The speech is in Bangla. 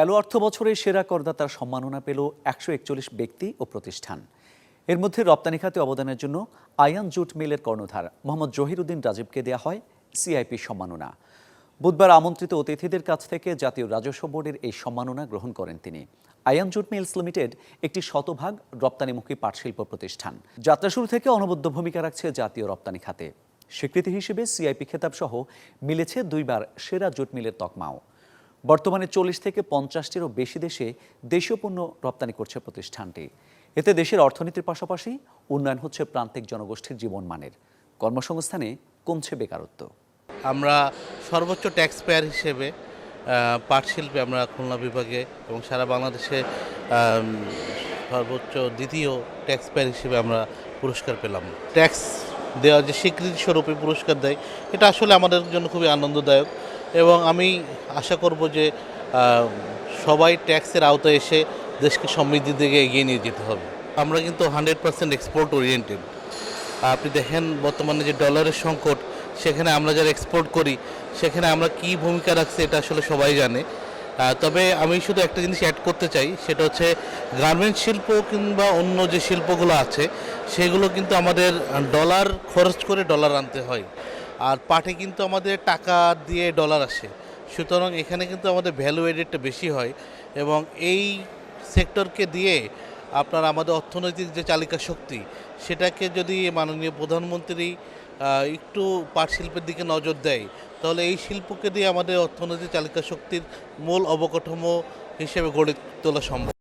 গেল অর্থ বছরে সেরা করদাতার সম্মাননা পেল একশো একচল্লিশ ব্যক্তি ও প্রতিষ্ঠান। এর মধ্যে রপ্তানি খাতে অবদানের জন্য আয়ান জুট মিলের কর্ণধার মোহাম্মদ জহিরুদ্দিন রাজীবকে দেওয়া হয় সিআইপি সম্মাননা। বুধবার আমন্ত্রিত অতিথিদের কাছ থেকে জাতীয় রাজস্ব বোর্ডের এই সম্মাননা গ্রহণ করেন তিনি। আয়ান জুট মিলস লিমিটেড একটি শতভাগ রপ্তানিমুখী পাটশিল্প প্রতিষ্ঠান। যাত্রা শুরু থেকে অনবদ্য ভূমিকা রাখছে জাতীয় রপ্তানি খাতে। স্বীকৃতি হিসেবে সিআইপি খেতাব সহ মিলেছে দুইবার সেরা জুট মিলের তকমাও। বর্তমানে চল্লিশ থেকে পঞ্চাশটিরও বেশি দেশে দেশীয় পণ্য রপ্তানি করছে প্রতিষ্ঠানটি। এতে দেশের অর্থনীতির পাশাপাশি উন্নয়ন হচ্ছে প্রান্তিক জনগোষ্ঠীর জীবনমানের। কর্মসংস্থানে কমছে বেকারত্ব। আমরা সর্বোচ্চ ট্যাক্স পেয়ার হিসেবে পাট শিল্পে আমরা খুলনা বিভাগে এবং সারা বাংলাদেশে সর্বোচ্চ দ্বিতীয় ট্যাক্স পেয়ার হিসেবে আমরা পুরস্কার পেলাম। ট্যাক্স দেওয়া যে স্বীকৃতি স্বরূপে পুরস্কার দেয়, এটা আসলে আমাদের জন্য খুবই আনন্দদায়ক। এবং আমি আশা করব যে সবাই ট্যাক্সের আওতায় এসে দেশকে সমৃদ্ধির দিকে এগিয়ে নিয়ে যেতে হবে। আমরা কিন্তু হান্ড্রেড পার্সেন্ট এক্সপোর্ট ওরিয়েন্টেড আপনি দেখেন বর্তমানে যে ডলারের সংকট, সেখানে আমরা যারা এক্সপোর্ট করি, সেখানে আমরা কি ভূমিকা রাখছি এটা আসলে সবাই জানে। তবে আমি শুধু একটা জিনিস অ্যাড করতে চাই, সেটা হচ্ছে গার্মেন্টস শিল্প কিংবা অন্য যে শিল্পগুলো আছে, সেগুলো কিন্তু আমাদের ডলার খরচ করে ডলার আনতে হয়। আর পাটে কিন্তু আমাদের টাকা দিয়ে ডলার আসে। সুতরাং এখানে কিন্তু আমাদের ভ্যালু এডেডটা বেশি হয় এবং এই সেক্টরকে দিয়ে আপনার আমাদের অর্থনৈতিক যে চালিকা শক্তি, সেটাকে যদি মাননীয় প্রধানমন্ত্রী একটু পাট শিল্পের দিকে নজর দেয়, তাহলে এই শিল্পকে দিয়ে আমাদের অর্থনৈতিক চালিকা শক্তির মূল অবকাঠামো হিসেবে গড়ে তোলা সম্ভব।